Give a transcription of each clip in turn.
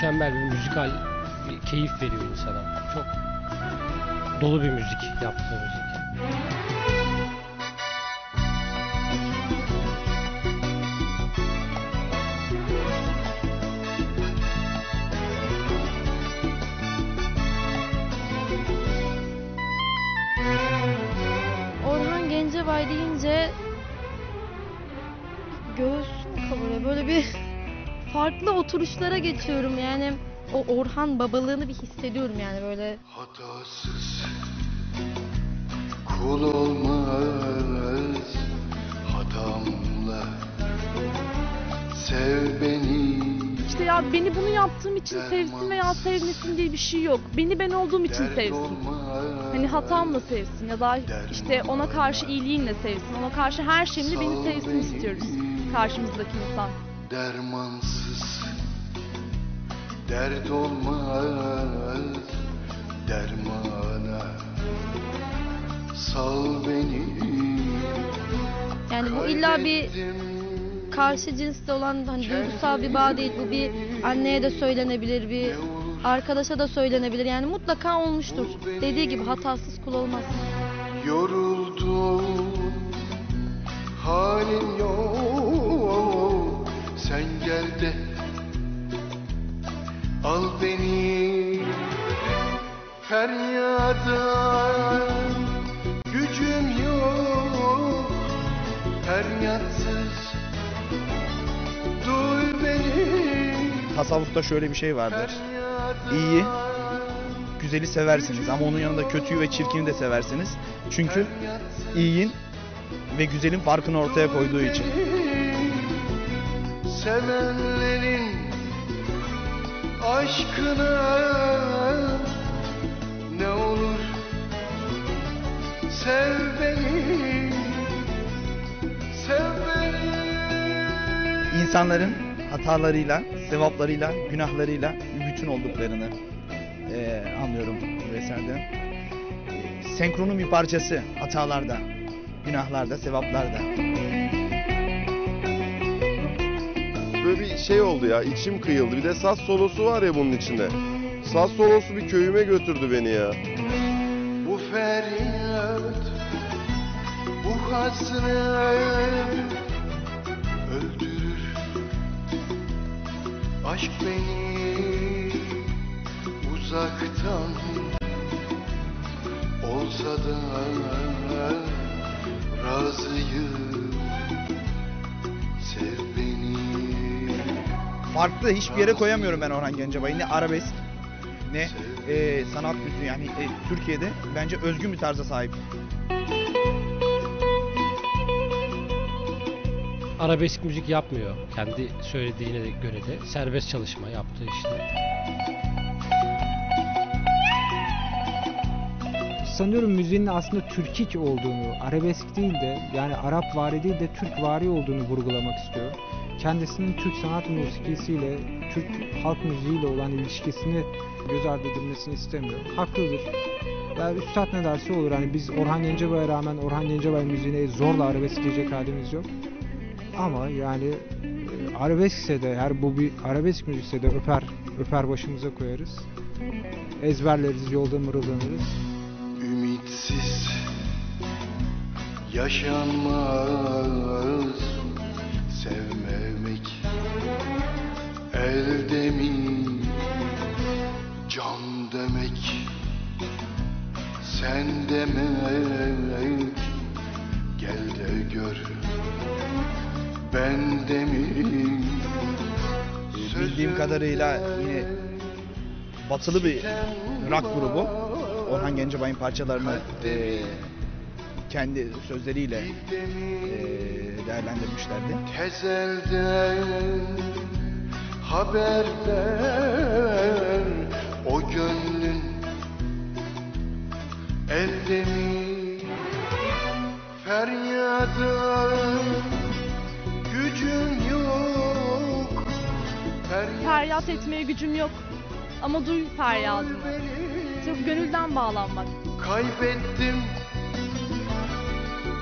Mükemmel bir müzikal bir keyif veriyor insana. Çok dolu bir müzik yaptığı müzik. Orhan Gencebay deyince göğüs kabarıyor. Böyle bir farklı oturuşlara geçiyorum yani. O Orhan babalığını bir hissediyorum yani böyle. Hatasız kul olmaz hatamla sev beni İşte ya beni bunu yaptığım için sevsin veya sevmesin diye bir şey yok. Beni ben olduğum için sevsin. Hani hatamla sevsin ya da işte ona karşı iyiliğinle sevsin. Ona karşı her şeyimle beni sevsin istiyoruz karşımızdaki insan. Dermansız dert olmaz dermana sal beni Yani bu illa bir karşı cinsle olan hani duygusal bir bağ değil. Bu bir anneye de söylenebilir, bir arkadaşa da söylenebilir. Yani mutlaka olmuştur. Dediği gibi hatasız kul olmaz. Yoruldum Feryada Gücüm yok Feryatsız Duy beni Tasavvufta şöyle bir şey vardır. İyiyi, güzeli seversiniz ama onun yanında kötüyü ve çirkini de seversiniz. Çünkü iyiyin ve güzelin farkını ortaya koyduğu için. Sevenlerin aşkına İnsanların hatalarıyla, sevaplarıyla, günahlarıyla bir bütün olduklarını eee, anlıyorum bu eserde. Eee, Senkronun bir parçası hatalarda, günahlarda, sevaplarda. Böyle bir şey oldu ya içim kıyıldı. Bir de saz solosu var ya bunun içinde. Saz solosu bir köyüme götürdü beni ya. Bu feryat bu hasret Aşk beni uzaktan olsa da razıyım Sev beni Farklı hiçbir yere koyamıyorum ben Orhan Gencebay'ı. Ne arabesk ne eee, sanat müziği yani e, Türkiye'de bence özgün bir tarza sahip. Arabesk müzik yapmıyor. Kendi söylediğine göre de serbest çalışma yaptığı işte. sanıyorum müziğin aslında Türkik olduğunu, arabesk değil de yani Arap vari değil de Türk vari olduğunu vurgulamak istiyor. Kendisinin Türk sanat musikisiyle, Türk halk müziğiyle olan ilişkisini göz ardı edilmesini istemiyor. Haklıdır. Yani Üstad ne derse olur. Hani biz Orhan Gencebay'a rağmen Orhan Gencebay müziğine zorla arabesk diyecek halimiz yok. Ama yani e, arabeskse de eğer bu bir arabesk müzikse de öper, öper başımıza koyarız. Ezberleriz, yolda mırıldanırız. Ümitsiz yaşanmaz sevmemek elde mi can demek sen demek ben de Bildiğim kadarıyla yine batılı bir rock grubu Orhan Gencebay'ın parçalarını eee, kendi sözleriyle eee, değerlendirmişlerdi. Tezelden haber ver o gönlün elde mi feryada gücüm yok. Feryat, etmeye gücüm yok. Ama duy feryadımı. Sırf gönülden bağlanmak. Kaybettim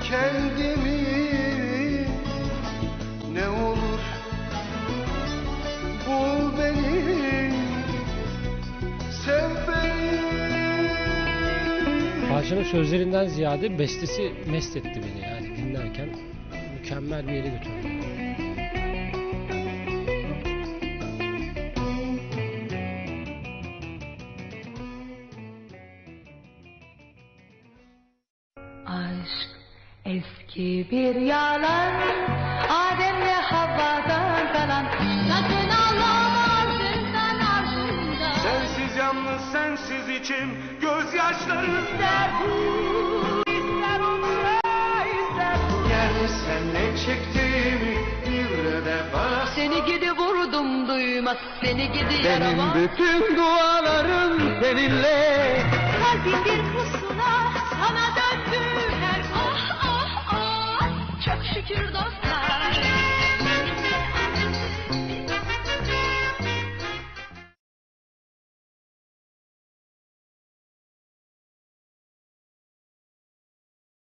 kendimi ne olur bul beni sev beni Parçanın sözlerinden ziyade bestesi mest etti beni yani dinlerken mükemmel bir yere götürdü. Aşk eski bir yalan. Adem'le Havva'dan kalan. Sakın ağlama zindan ardında Sensiz yalnız sensiz içim. Gözyaşları İster ister onca ister Gel sen ne çektiğimi bir de bak. Seni gidi vurdum duymaz Seni gidi Benim yaramaz bütün dualarım seninle. Kalbim bir pusula şükür dostlar